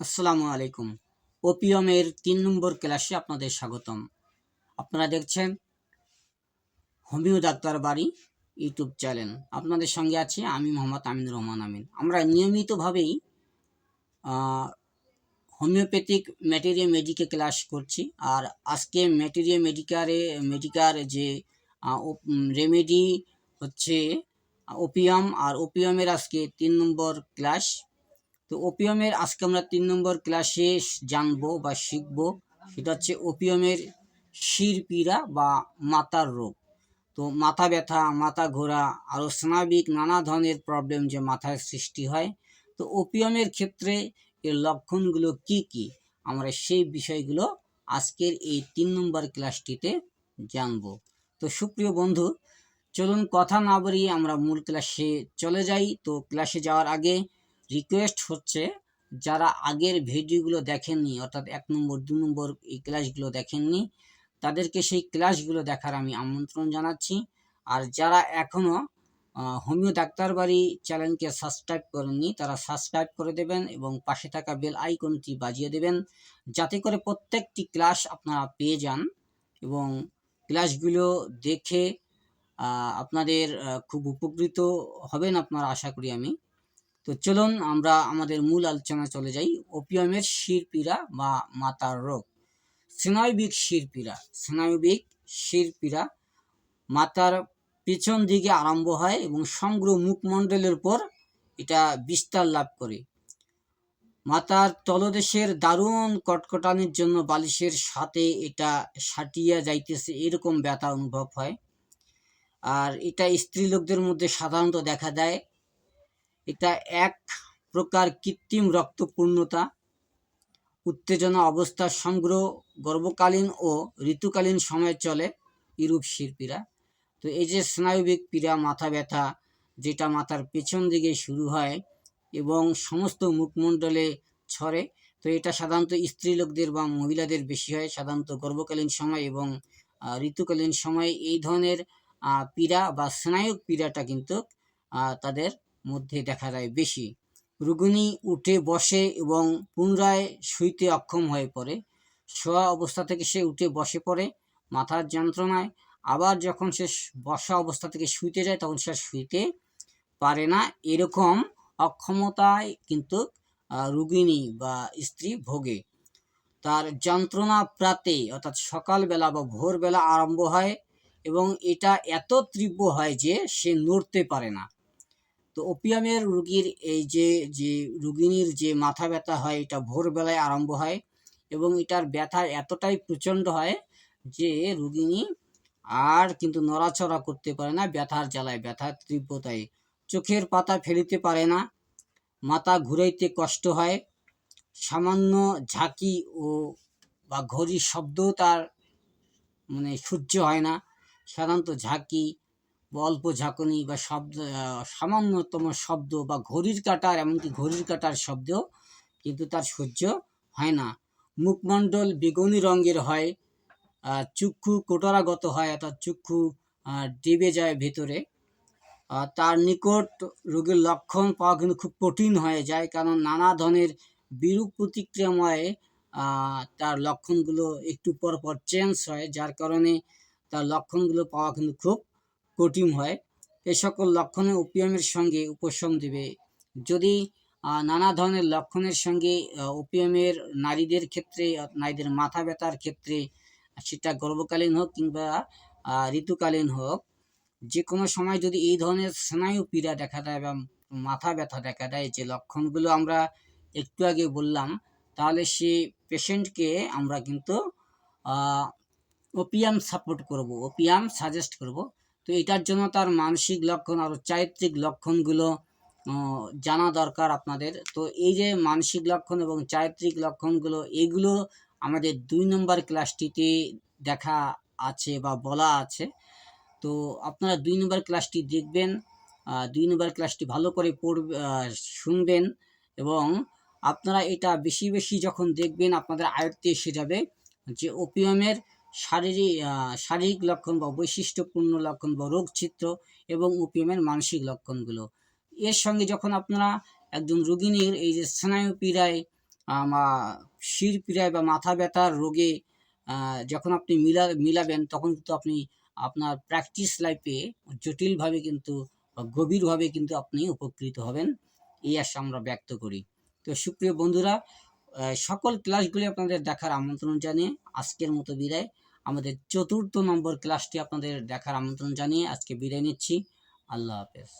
আসসালামু আলাইকুম। ওপিয়মের তিন নম্বর ক্লাসে আপনাদের স্বাগতম। আপনারা দেখছেন হোমিও ডাক্তার বাড়ি ইউটিউব চ্যানেল। আপনাদের সঙ্গে আছি আমি মোহাম্মদ আমিনুর রহমান আমিন। আমরা নিয়মিতভাবেই হোমিওপ্যাথিক ম্যাটেরিয়া মেডিকে ক্লাস করছি। আর আজকে ম্যাটেরিয়া মেডিকারে, মেডিকার যে রেমেডি হচ্ছে ওপিয়াম আর ওপিয়ামের আজকে তিন নম্বর ক্লাস তো ওপিয়ামের আজকে আমরা তিন নম্বর ক্লাসে জানব বা শিখব। সেটা হচ্ছে ওপিয়ামের শিরপীড়া বা মাথার রোগ। তো মাথা ব্যথা, মাথা ঘোরা আরও স্নাবিক নানা ধরনের প্রবলেম যে মাথায় সৃষ্টি হয়। তো ওপিয়ামের ক্ষেত্রে এর লক্ষণগুলো কি কি? আমরা সেই বিষয়গুলো আজকের এই তিন নম্বর ক্লাসটিতে জানব। তো সুপ্রিয় বন্ধু, চলুন কথা না বাড়িয়ে আমরা মূল ক্লাসে চলে যাই। তো ক্লাসে যাওয়ার আগে রিকোয়েস্ট হচ্ছে যারা আগের ভিডিওগুলো দেখেননি, অর্থাৎ এক নম্বর, দু নম্বর এই ক্লাসগুলো দেখেননি, তাদেরকে সেই ক্লাসগুলো দেখার আমি আমন্ত্রণ জানাচ্ছি। আর যারা এখনও হোমিও ডাক্তার বাড়ি চ্যানেলকে সাবস্ক্রাইব করেননি, তারা সাবস্ক্রাইব করে দেবেন এবং পাশে থাকা বেল আইকনটি বাজিয়ে দেবেন, যাতে করে প্রত্যেকটি ক্লাস আপনারা পেয়ে যান এবং ক্লাসগুলো দেখে আপনাদের খুব উপকৃত হবেন আপনারা, আশা করি আমি। তো চলুন আমরা আমাদের মূল আলোচনা চলে যাই। ওপিয়ামের শিরপীড়া বা মাতার রোগ। স্নায়বিক শিরপীড়া। স্নায়বিক শিরপীড়া মাতার পেছন দিকে আরম্ভ হয় এবং সমগ্র মুখমণ্ডলের পর এটা বিস্তার লাভ করে। মাতার তলদেশের দারুণ কটকটানির জন্য বালিশের সাথে এটা সাটিয়া যাইতেছে, এরকম ব্যথা অনুভব হয়। আর এটা স্ত্রী লোকদের মধ্যে সাধারণত দেখা দেয়। এটা এক প্রকার কৃত্রিম রক্তপূর্ণতা, উত্তেজনা অবস্থার সংগ্রহ, গর্ভকালীন ও ঋতুকালীন সময়ে চলে ইউরোপ শিল্পীরা। তো এই যে স্নায়বিক পীড়া, মাথা ব্যথা, যেটা মাথার পেছন দিকে শুরু হয় এবং সমস্ত মুখমণ্ডলে ছড়ে, তো এটা সাধারণত স্ত্রী লোকদের বা মহিলাদের বেশি হয়, সাধারণত গর্ভকালীন সময় এবং ঋতুকালীন সময়। এই ধরনের পীড়া বা স্নায়ুক পীড়াটা কিন্তু তাদের মধ্যে দেখা যায় বেশি। রুগিণী উঠে বসে এবং পুনরায় শুইতে অক্ষম হয়ে পড়ে। শোয়া অবস্থা থেকে সে উঠে বসে পড়ে মাথার যন্ত্রণায়। আবার যখন সে বসা অবস্থা থেকে শুইতে যায়, তখন সে শুইতে পারে না। এরকম অক্ষমতায় কিন্তু রুগিণী বা স্ত্রী ভোগে। তার যন্ত্রণা প্রাতে, অর্থাৎ সকালবেলা বা ভোরবেলা আরম্ভ হয় এবং এটা এত তীব্র হয় যে সে নড়তে পারে না। তো ওপিয়ামের রুগীর এই যে যে রুগিনীর যে মাথা ব্যথা হয়, এটা ভোরবেলায় আরম্ভ হয় এবং এটার ব্যথা এতটাই প্রচণ্ড হয় যে রুগিনী আর কিন্তু নড়াচড়া করতে পারে না, ব্যথার জ্বালায়, ব্যথার তীব্রতায়। চোখের পাতা ফেলিতে পারে না, মাথা ঘুরাইতে কষ্ট হয়, সামান্য ঝাঁকি ও বা ঘড়ির শব্দও তার মানে সহ্য হয় না। সাধারণত ঝাঁকি অল্প ঝাঁকুনি বা শব্দ সামান্যতম শব্দ বা ঘড়ির কাঁটার, এমনকি ঘড়ির কাঁটার শব্দ কিন্তু তার সহ্য হয় না। মুখমণ্ডল বেগুনি রঙের হয় চক্ষু কোটরাগত হয়, অর্থাৎ চক্ষু ডেবে যায় ভেতরে। তার নিকট রোগের লক্ষণ পাওয়া কিন্তু খুব কঠিন হয়ে যায়, কারণ নানা ধরনের বিরূপ প্রতিক্রিয়াময় তার লক্ষণগুলো একটু পর পর চেঞ্জ হয়, যার কারণে তার লক্ষণগুলো পাওয়া কিন্তু খুব কঠিন হয়। এ সকল লক্ষণে ওপিয়ামের সঙ্গে উপশম দেবে। যদি নানা ধরনের লক্ষণের সঙ্গে ওপিয়ামের নারীদের ক্ষেত্রে, নারীদের মাথা ব্যথার ক্ষেত্রে, সেটা গর্ভকালীন হোক কিংবা ঋতুকালীন হোক যে কোনো সময় যদি এই ধরনের স্নায়ু পীড়া দেখা দেয় বা মাথা ব্যথা দেখা দেয়, যে লক্ষণগুলো আমরা একটু আগে বললাম, তাহলে সে পেশেন্টকে আমরা কিন্তু ওপিয়াম সাপোর্ট করব ওপিয়াম সাজেস্ট করব। তো এটার জন্য তার মানসিক লক্ষণ আর চারিত্রিক লক্ষণগুলো জানা দরকার আপনাদের। তো এই যে মানসিক লক্ষণ এবং চারিত্রিক লক্ষণগুলো, এগুলো আমাদের দুই নম্বর ক্লাসটিতে দেখা আছে বা বলা আছে। তো আপনারা দুই নম্বর ক্লাসটি দেখবেন দুই নম্বর ক্লাসটি ভালো করে পড়বে শুনবেন এবং আপনারা এটা বেশি বেশি যখন দেখবেন, আপনাদের আয়ত্তে এসে যাবে যে ওপিয়ামের শারীরিক শারীরিক লক্ষণ বা বৈশিষ্ট্যপূর্ণ লক্ষণ বা রোগচিত্র এবং ওপিয়ামের মানসিক লক্ষণগুলো। এর সঙ্গে যখন আপনারা একজন রোগিনীর এই যে স্নায়ু পীড়ায় শির পীড়ায় বা মাথা ব্যথার রোগে যখন আপনি মিলা, মিলাবেন, তখন কিন্তু আপনি আপনার প্র্যাকটিস লাইফে জটিলভাবে কিন্তু গভীরভাবে কিন্তু আপনি উপকৃত হবেন। এই আশা আমরা ব্যক্ত করি। তো সুপ্রিয় বন্ধুরা সকল ক্লাসগুলি আপনাদের দেখার আমন্ত্রণ জানিয়ে আজকের মতো বিদায়। আমাদের চতুর্থ নম্বর ক্লাসটি আপনাদের দেখার আমন্ত্রণ জানিয়ে আজকে বিদায় নিচ্ছি। আল্লাহ হাফেজ।